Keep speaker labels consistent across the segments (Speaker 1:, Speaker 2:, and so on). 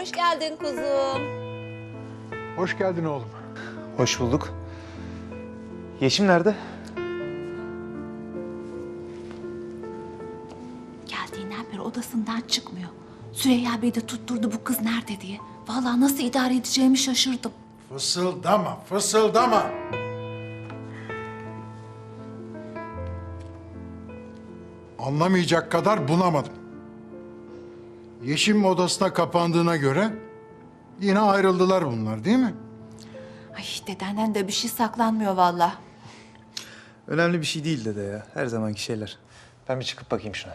Speaker 1: Hoş geldin kuzum.
Speaker 2: Hoş geldin oğlum.
Speaker 3: Hoş bulduk. Yeşim nerede?
Speaker 4: Geldiğinden beri odasından çıkmıyor. Süreyya Bey de tutturdu bu kız nerede diye. Vallahi nasıl idare edeceğimi şaşırdım.
Speaker 5: Fısıldama, fısıldama. Anlamayacak kadar bunamadım. Yeşim odasına kapandığına göre yine ayrıldılar bunlar değil mi?
Speaker 4: Ay dedenden de bir şey saklanmıyor vallahi.
Speaker 3: Önemli bir şey değil dede ya. Her zamanki şeyler. Ben bir çıkıp bakayım şuna.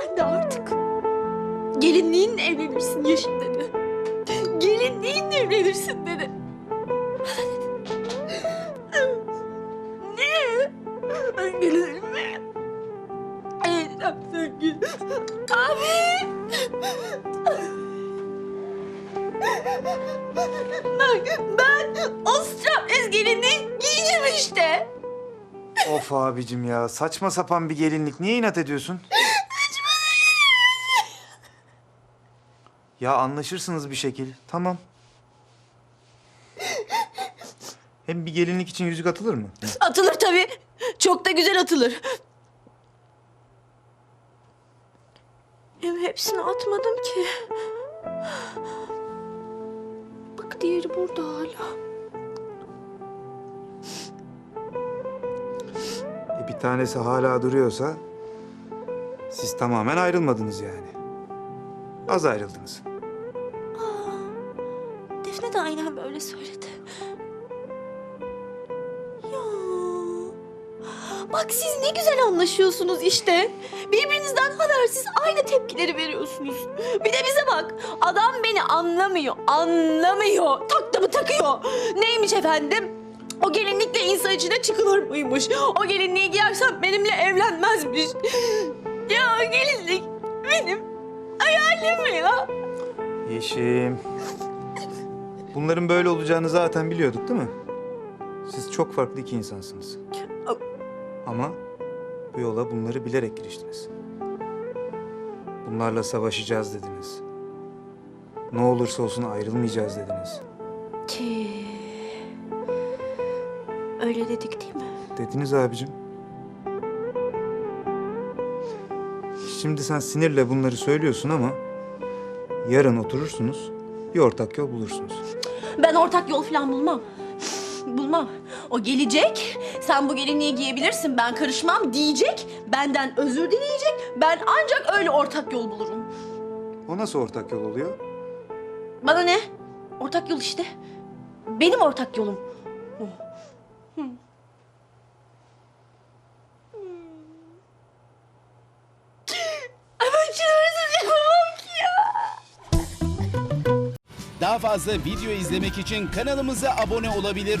Speaker 6: Sen de artık gelinliğinle evlenirsin Yeşim dedi. Gelinliğinle evlenirsin dedi. ne? Ben gelinliğimle evleneceğim sevgilim. Abi! Ben, ben o strapless gelinliği giyeceğim işte.
Speaker 3: Of abicim ya. Saçma sapan bir gelinlik. Niye inat ediyorsun? Ya anlaşırsınız bir şekil. Tamam. Hem bir gelinlik için yüzük atılır mı?
Speaker 6: Atılır tabii. Çok da güzel atılır. Hem hepsini atmadım ki. Bak diğeri burada hala.
Speaker 3: E, bir tanesi hala duruyorsa siz tamamen ayrılmadınız yani. Az ayrıldınız.
Speaker 6: Defne de aynen böyle söyledi. Bak siz ne güzel anlaşıyorsunuz işte. Birbirinizden habersiz aynı tepkileri veriyorsunuz. Bir de bize bak. Adam beni anlamıyor. Anlamıyor. Taktı mı takıyor. Neymiş efendim? O gelinlikle insan içine çıkılır mıymış? O gelinliği giyersem benimle evlenmezmiş. Ya o gelinlik benim hayalim ya.
Speaker 3: Yeşim. Bunların böyle olacağını zaten biliyorduk değil mi? Siz çok farklı iki insansınız. Ama bu yola bunları bilerek giriştiniz. Bunlarla savaşacağız dediniz. Ne olursa olsun ayrılmayacağız dediniz.
Speaker 6: Ki öyle dedik değil mi?
Speaker 3: Dediniz abicim. Şimdi sen sinirle bunları söylüyorsun ama yarın oturursunuz, bir ortak yol bulursunuz.
Speaker 6: Ben ortak yol falan bulmam. Bulmam. O gelecek, sen bu gelinliği giyebilirsin, ben karışmam diyecek, benden özür dileyecek. Ben ancak öyle ortak yol bulurum.
Speaker 3: O nasıl ortak yol oluyor?
Speaker 6: Bana ne? Ortak yol işte. Benim ortak yolum. Ama çığırsız yapamam ki ya.
Speaker 7: Daha fazla video izlemek için kanalımıza abone olabilir.